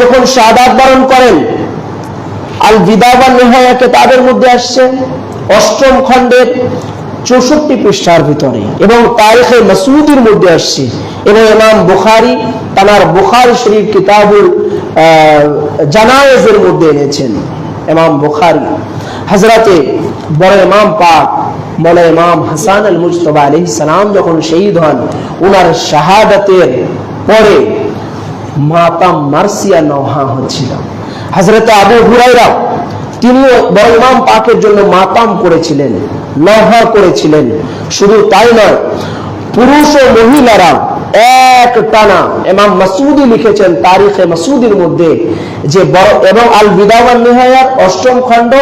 যখন শাহাদাত বরণ করেন আল বিদাবা নেহায়া কেতাবের মধ্যে আসছে, অষ্টম খণ্ডের চৌষট্টি পৃষ্ঠার ভিতরে এবং তারিখে মাসুদির মধ্যে আসছে। এবং ইমাম বুখারি তানার বুখারি শরীফ কিতাবুল জানায়েজের মধ্যে এনেছেন। ইমাম বুখারি হজরতে বড় ইমাম পাক, মৌলা ইমাম হাসান আল মুজতবা আলী সালাম যখন শহীদ হন, উনার শাহাদাতের পরে মাতাম মার্সিয়া নওহা হচ্ছিল হজরত আবু হুরাইরা তিনিও বড় ইমাম পাকের জন্য মাতাম করেছিলেন, নওহা করেছিলেন। শুধু তাই নয়, পুরুষ ও মহিলারা এক টানা এমাম মাসুদি লিখেছেন তারিখে মাসুদির মধ্যে যে এবং আল বিদাওয়ান নিহায়ার অষ্টম খণ্ড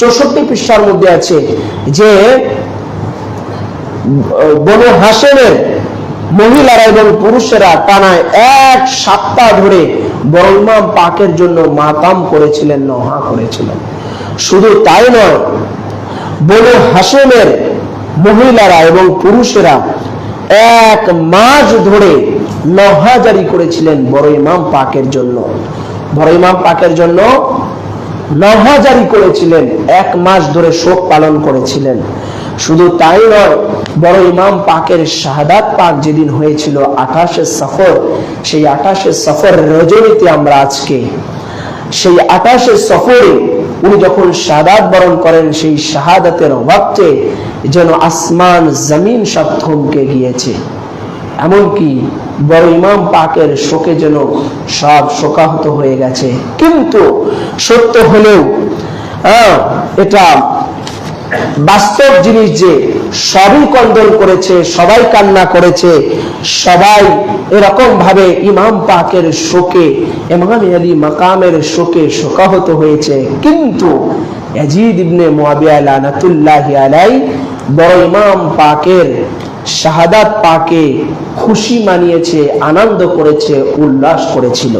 চৌষট্টি পৃষ্ঠার মধ্যে আছে যে বনু হাসেনের মহিলারা এবং পুরুষেরা টানায় এক সপ্তাহ ধরে বড় পাকের জন্য মাতাম করেছিলেন, নহা করেছিলেন। শুধু তাই নয়, বনু হাসেমের মহিলারা এবং পুরুষেরা এক মাস ধরে নহা জারি করেছিলেন বড় ইমাম পাকের জন্য। বড় ইমাম পাকের জন্য নহা জারি করেছিলেন, এক মাস ধরে শোক পালন করেছিলেন। শুধু তাই নয় বড় ইমাম পাকের শাহাদাত পাক যেদিন হয়েছিল আঠাশে সফর, সেই আঠাশে সফর রজনীতে আমরা আজকে, সেই আঠাশে সফরে উনি যখন শাহাদাত বরণ করেন, সেই শাহাদাতের অভাবতে যেন আসমান, জমিন সব থমকে গিয়েছে। এমনকি বড় ইমাম পাকের শোকে যেন সব শোকাহত হয়ে গেছে। কিন্তু সত্য হলেও এটা বাস্তব জিনিস যে সবই কন্দল করেছে, সবাই কান্না করেছে, সবাই এরকম ভাবে ইমাম পাকের শোকে, ইমাম আলী মাকামের শোকে শোকাহত হয়েছে। কিন্তু ইবনে আলাই বড় ইমাম পাকের শাহাদাত পাকে খুশি মানিয়েছে, আনন্দ করেছে, উল্লাস করেছিল।